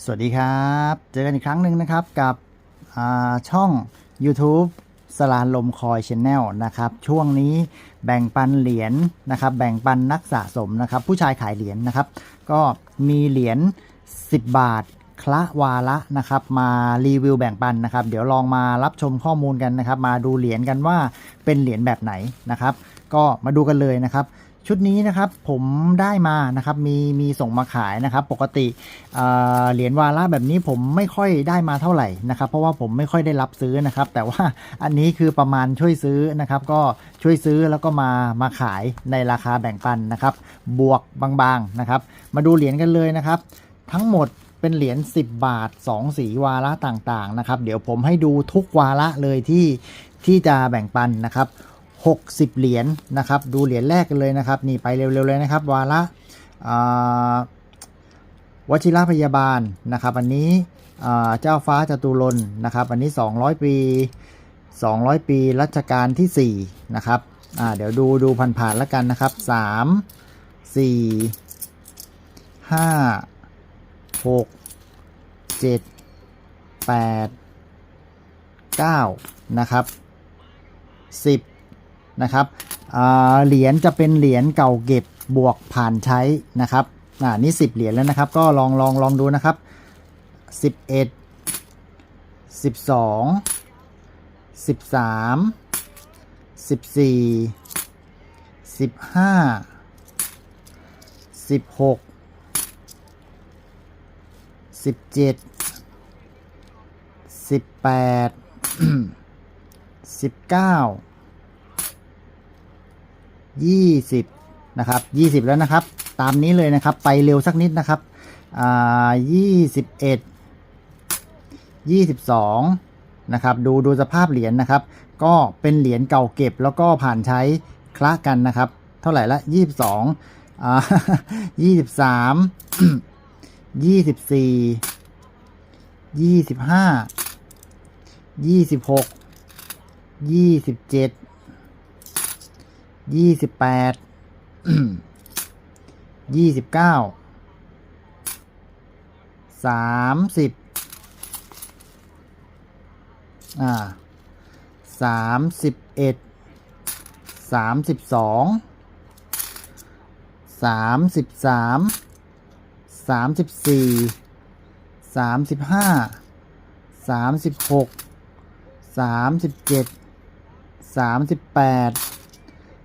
สวัสดีครับ เจอกันอีกครั้งหนึ่งนะครับกับช่อง YouTube สลานลมคอยชแนลนะครับ ช่วงนี้แบ่งปันเหรียญนะครับ แบ่งปันนักสะสมนะครับ ผู้ชายขายเหรียญนะครับ ก็มีเหรียญ10 บาทคละวาละนะครับมารีวิวแบ่งปันนะครับ เดี๋ยวลองมารับชมข้อมูลกันนะครับ มาดูเหรียญกันว่าเป็นเหรียญแบบไหนนะครับ ก็มาดูกันเลยนะครับ ชุดนี้นะครับผมได้มานะครับมีมีส่งมาขายนะครับ ปกติเเหรียญวาระแบบนี้ผมไม่ค่อยได้มาเท่าไหร่นะครับ เพราะว่าผมไม่ค่อยได้รับซื้อนะครับ แต่ว่าอันนี้คือประมาณช่วยซื้อนะครับ ก็ช่วยซื้อแล้วก็มามาขายในราคาแบ่งปันนะครับ บวกบางๆนะครับ มาดูเหรียญกันเลยนะครับ ทั้งหมดเป็นเหรียญ10 บาท 2 สีวาระต่างๆนะครับ เดี๋ยวผมให้ดูทุกวาระเลยที่ที่จะแบ่งปันนะครับ 60 เหรียญนะครับ ดูเหรียญแรกกันเลยนะครับ นี่ไปเร็วๆเลยนะครับ วาระวชิระพยาบาลนะครับอันนี้เจ้าฟ้าจตุรนต์นะครับ อันนี้ 200 ปี 200 ปีรัชกาลที่4นะครับเดี๋ยวดูดูผ่านๆแล้วกันนะครับ 3 4 5 6 7 8 9นะครับ10 นะครับเหรียญจะเป็นเหรียญเก่าเก็บบวกผ่านใช้นะครับอ่านี่10 เหรียญแล้วนะครับ ก็ลองลองลองดูนะครับ 11 12 13 14 15 16 17 18 19 20นะครับ 20 แล้วนะครับ ตามนี้เลยนะครับ ไปเร็วสักนิดนะครับอ่า21 22นะครับ ดูดูสภาพเหรียญนะครับ ก็เป็นเหรียญเก่าเก็บแล้วก็ผ่านใช้คละกันนะครับ เท่าไหร่ละ 22อ่า23 24 25 26ยี่สิบเจ็ด ยี่สิบแปดยี่สิบเก้าสามสิบอ่าสามสิบเอ็ดสามสิบสองสามสิบสามสามสิบสี่สามสิบห้าสามสิบหกสามสิบเจ็ดสามสิบแปด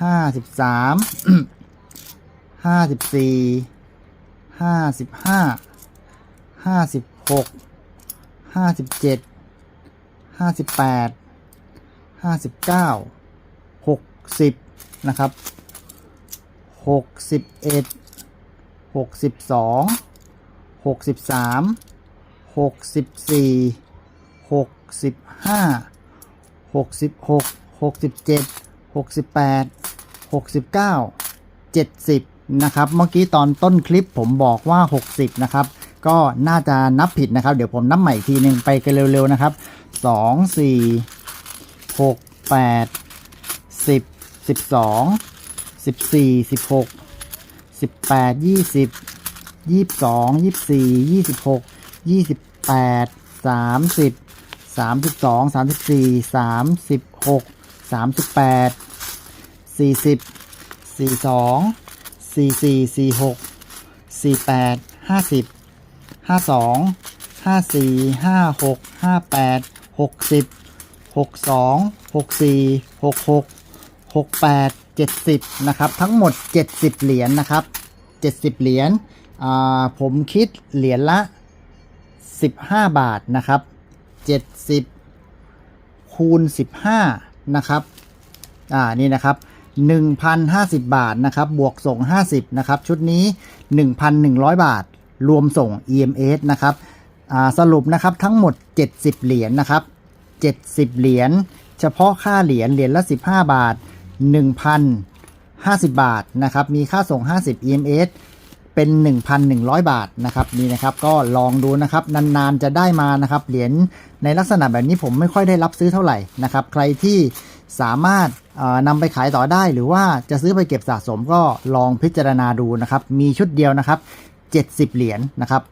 ห้าสิบสามห้าสิบสี่ห้าสิบห้าห้าสิบหกห้าสิบเจ็ดห้าสิบแปดห้าสิบเก้าหกสิบนะครับหกสิบเอ็ดหกสิบสองหกสิบสามหกสิบสี่หกสิบห้าหกสิบหกหกสิบเจ็ดหกสิบแปด หกสิบเก้าเจ็ดสิบนะครับ เมื่อกี้ตอนต้นคลิปผมบอกว่า 60 นะครับ ก็น่าจะนับผิดนะครับ เดี๋ยวผมนับใหม่อีกทีหนึ่งไปกันเร็วๆนะครับ 2 4 6 8 10 12 14 16 18 20 22 24 26 28 30 32 34 36 38 40 42 44 46 48 50 52 54 56 58 60 62 64 66 68 70นะครับ ทั้งหมด70เหรียญนะครับ70เหรียญผมคิดเหรียญละ15บาทนะครับ70คูณ15นะครับอ่านี่นะครับ 1,050 บาทนะครับ บวกส่ง 50 นะครับ ชุดนี้ 1,100 บาท รวมส่ง EMS นะครับสรุปนะครับทั้งหมด 70 เหรียญนะครับ 70 เหรียญ เฉพาะค่าเหรียญ เหรียญละ 15 บาท 1,050 บาทนะครับ มีค่าส่ง 50 EMS เป็น 1,100 บาทนะครับนี่นะครับก็ลองดูนะครับนานๆจะได้มานะครับเหรียญในลักษณะแบบนี้ผมไม่ค่อยได้รับซื้อเท่าไหร่นะครับ ใครที่ สามารถนำไปขายต่อได้ หรือว่าจะซื้อไปเก็บสะสมก็ลองพิจารณาดูนะครับ มีชุดเดียวนะครับ 70 เหรียญนะครับ